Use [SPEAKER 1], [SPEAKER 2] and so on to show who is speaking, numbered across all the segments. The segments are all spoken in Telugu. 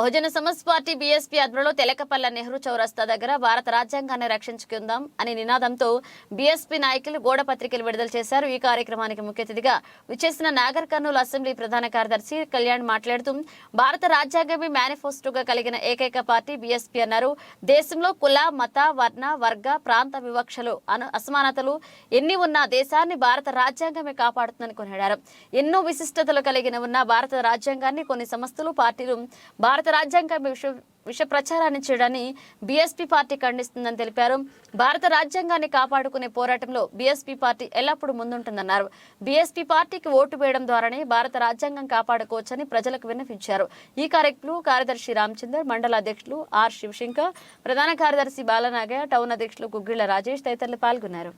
[SPEAKER 1] బహుజన సమాజ్ పార్టీ బీఎస్పీ ఆధ్వర్యంలో తెలకపల్ల నెహ్రూ చౌరస్తా దగ్గర భారత రాజ్యాంగాన్ని రక్షించుకుందాం అనే నినాదంతో బీఎస్పీ నాయకులు గోడ పత్రికలు విడుదల చేశారు. ఈ కార్యక్రమానికి ముఖ్య అతిథిగా విచ్చేసిన నాగర్ కర్నూలు అసెంబ్లీ ప్రధాన కార్యదర్శి కళ్యాణ్ మాట్లాడుతూ భారత రాజ్యాంగమే మేనిఫెస్టోగా కలిగిన ఏకైక పార్టీ బీఎస్పీ అన్నారు. దేశంలో కుల మత వర్ణ వర్గ ప్రాంత వివక్షలు అను అసమానతలు ఎన్ని ఉన్నా దేశాన్ని భారత రాజ్యాంగమే కాపాడుతుందని కొనియాడారు. ఎన్నో విశిష్టతలు కలిగిన ఉన్న భారత రాజ్యాంగాన్ని కొన్ని సంస్థలు పార్టీలు భారత రాజ్యాంగం విష విష ప్రచారాన్ని చేయడాన్ని బీఎస్పీ పార్టీ ఖండిస్తుందని తెలిపారు. భారత రాజ్యాంగాన్ని కాపాడుకునే పోరాటంలో బీఎస్పీ పార్టీ ఎల్లప్పుడూ ముందుంటుందన్నారు. బీఎస్పీ పార్టీకి ఓటు వేయడం ద్వారానే భారత రాజ్యాంగం కాపాడుకోవచ్చని ప్రజలకు విన్నవించారు. ఈ కార్యక్రమంలో కార్యదర్శి రామచందర్ మండల అధ్యక్షులు ఆర్ శివశంకర్ ప్రధాన కార్యదర్శి బాలనాగయ్య టౌన్ అధ్యక్షులు గుగ్గిళ్ళ రాజేష్ తదితరులు పాల్గొన్నారు.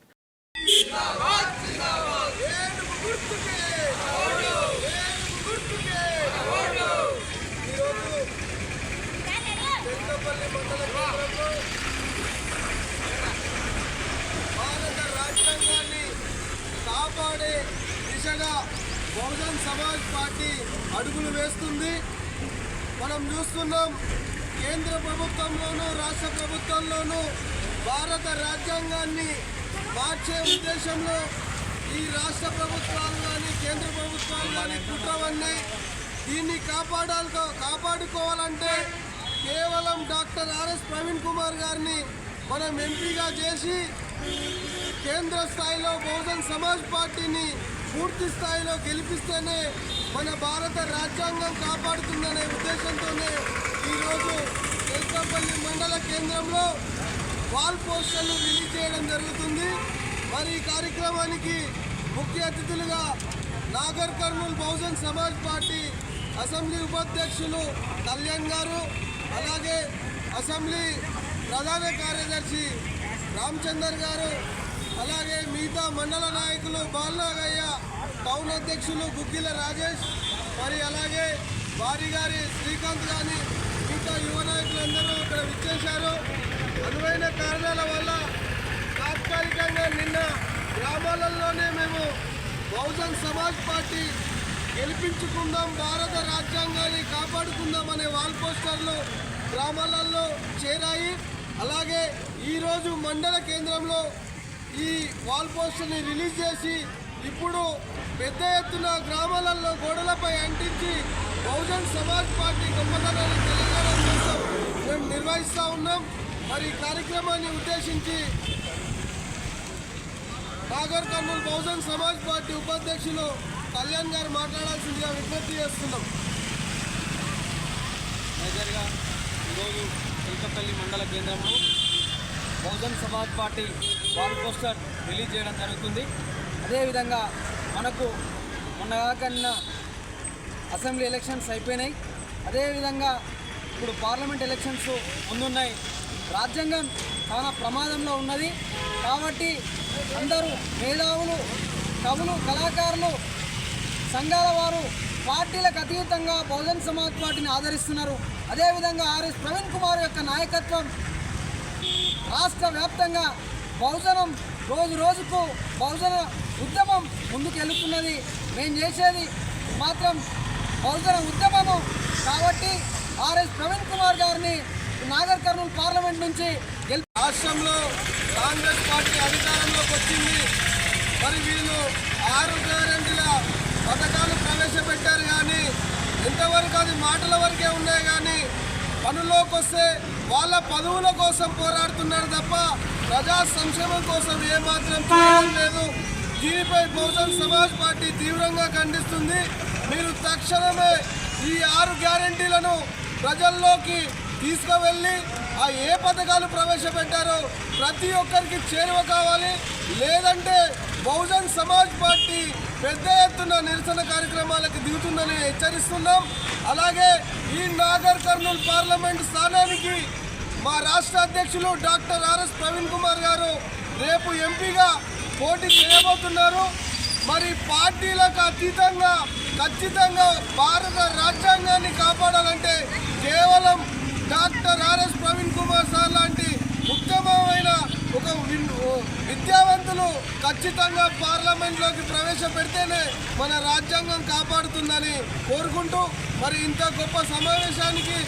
[SPEAKER 2] కాపాడే దిశగా బహుజన్ సమాజ్ పార్టీ అడుగులు వేస్తుంది. మనం చూస్తున్నాం కేంద్ర ప్రభుత్వంలోనూ రాష్ట్ర ప్రభుత్వంలోనూ భారత రాజ్యాంగాన్ని మార్చే ఉద్దేశంలో ఈ రాష్ట్ర ప్రభుత్వాలు కానీ కేంద్ర ప్రభుత్వాలు కానీ కుట్రవన్నీ దీన్ని కాపాడాలి కాపాడుకోవాలంటే కేవలం డాక్టర్ ఆర్ఎస్ ప్రవీణ్ కుమార్ గారిని మనం ఎంపీగా చేసి కేంద్ర స్థాయిలో బహుజన్ సమాజ్ పార్టీని పూర్తి స్థాయిలో గెలిపిస్తేనే మన భారత రాజ్యాంగం కాపాడుతుందనే ఉద్దేశంతోనే ఈరోజు తెల్కపల్లి మండల కేంద్రంలో వాల్ పోస్టర్లు రిలీజ్ చేయడం జరుగుతుంది. మరి ఈ కార్యక్రమానికి ముఖ్య అతిథులుగా నాగర్ కర్నూలు బహుజన్ సమాజ్ పార్టీ అసెంబ్లీ ఉపాధ్యక్షులు కళ్యాణ్ గారు అలాగే అసెంబ్లీ ప్రధాన కార్యదర్శి రామచందర్ గారు అలాగే మిగతా మండల నాయకులు బాలనాగయ్య టౌన్ అధ్యక్షులు గుగ్గిల రాజేష్ మరి అలాగే వారి గారి శ్రీకాంత్ గాని మిగతా యువ నాయకులందరూ ఇక్కడ విచ్చేశారు. అనువైన కారణాల వల్ల తాత్కాలికంగా నిన్న గ్రామాలలోనే మేము బహుజన్ సమాజ్ పార్టీ గెలిపించుకుందాం భారత రాజ్యాంగాన్ని కాపాడుకుందాం అనే వాల్ పోస్టర్లు గ్రామాలలో చేరాయి. అలాగే ఈరోజు మండల కేంద్రంలో ఈ వాల్ పోస్టర్ని రిలీజ్ చేసి ఇప్పుడు పెద్ద ఎత్తున గ్రామాలలో గోడలపై అంటించి బహుజన్ సమాజ్ పార్టీ గొప్పతనాన్ని తెలంగాణ కోసం మేము నిర్వహిస్తూ ఉన్నాం. మరి ఈ కార్యక్రమాన్ని ఉద్దేశించి నాగర్ కర్నూలు బహుజన్ సమాజ్ పార్టీ ఉపాధ్యక్షులు కళ్యాణ్ గారు మాట్లాడాల్సిందిగా విజ్ఞప్తి చేస్తున్నాం.
[SPEAKER 3] మేజర్గా ఈరోజు ఎల్కపల్లి మండల కేంద్రంలో Bahujan Samaj party wall poster release చేయడం జరుగుతుంది. అదేవిధంగా మనకు మొన్నగాకన్నా అసెంబ్లీ ఎలక్షన్స్ అయిపోయినాయి. అదేవిధంగా ఇప్పుడు పార్లమెంట్ ఎలక్షన్స్ ముందున్నాయి. రాజ్యాంగం చాలా ప్రమాదంలో ఉన్నది. కాబట్టి అందరూ మేధావులు కవులు కళాకారులు సంఘాల వారు పార్టీలకు అతీతంగా బహుజన్ సమాజ్ పార్టీని ఆదరిస్తున్నారు. అదేవిధంగా ఆర్ఎస్ ప్రవీణ్ కుమార్ యొక్క నాయకత్వం రాష్ట్ర వ్యాప్తంగా బహుజనం రోజు రోజుకు బహుజన ఉద్యమం ముందుకు వెళుతున్నది. మేము చేసేది మాత్రం బహుజన ఉద్యమము కాబట్టి ఆర్ఎస్ ప్రవీణ్ కుమార్ గారిని నాగర్ కర్నూలు పార్లమెంట్ నుంచి
[SPEAKER 2] రాష్ట్రంలో కాంగ్రెస్ పార్టీ అధికారంలోకి వచ్చింది. మరి వీళ్ళు ఆరు గ్యారెంటీల పథకాలు ప్రవేశపెట్టారు కానీ ఇంతవరకు అది మాటల వరకే ఉన్నాయి కానీ పనుల్లోకి వస్తే వాళ్ళ పదవుల కోసం పోరాడుతున్నారు తప్ప ప్రజా సంక్షేమం కోసం ఏమాత్రం చేయడం లేదు. దీనిపై బహుజన్ సమాజ్ పార్టీ తీవ్రంగా ఖండిస్తుంది. మీరు తక్షణమే ఈ ఆరు గ్యారెంటీలను ప్రజల్లోకి తీసుకువెళ్ళి ఆ ఏ పథకాలు ప్రవేశపెట్టారో ప్రతి ఒక్కరికి చేరువ కావాలి. లేదంటే బహుజన్ సమాజ్ పార్టీ పెద్ద ఎత్తున నిరసన కార్యక్రమాలకు దిగుతుందని హెచ్చరిస్తున్నాం. అలాగే ఈ నాగర్ కర్నూలు పార్లమెంట్ స్థానానికి మా రాష్ట్ర అధ్యక్షులు డాక్టర్ ఆర్ఎస్ ప్రవీణ్ కుమార్ గారు రేపు ఎంపీగా పోటీ చేయబోతున్నారు. మరి పార్టీలకు అతీతంగా ఖచ్చితంగా భారత రాజ్యాంగాన్ని కాపాడాలంటే కేవలం doctor RS Praveen Kumar sir లాంటి ఉత్తమమైన ఒక విద్యావంతులు ఖచ్చితంగా పార్లమెంట్లోకి ప్రవేశపెడితేనే మన రాజ్యాంగం కాపాడుతుందని కోరుకుంటూ మరి ఇంత గొప్ప సమావేశానికి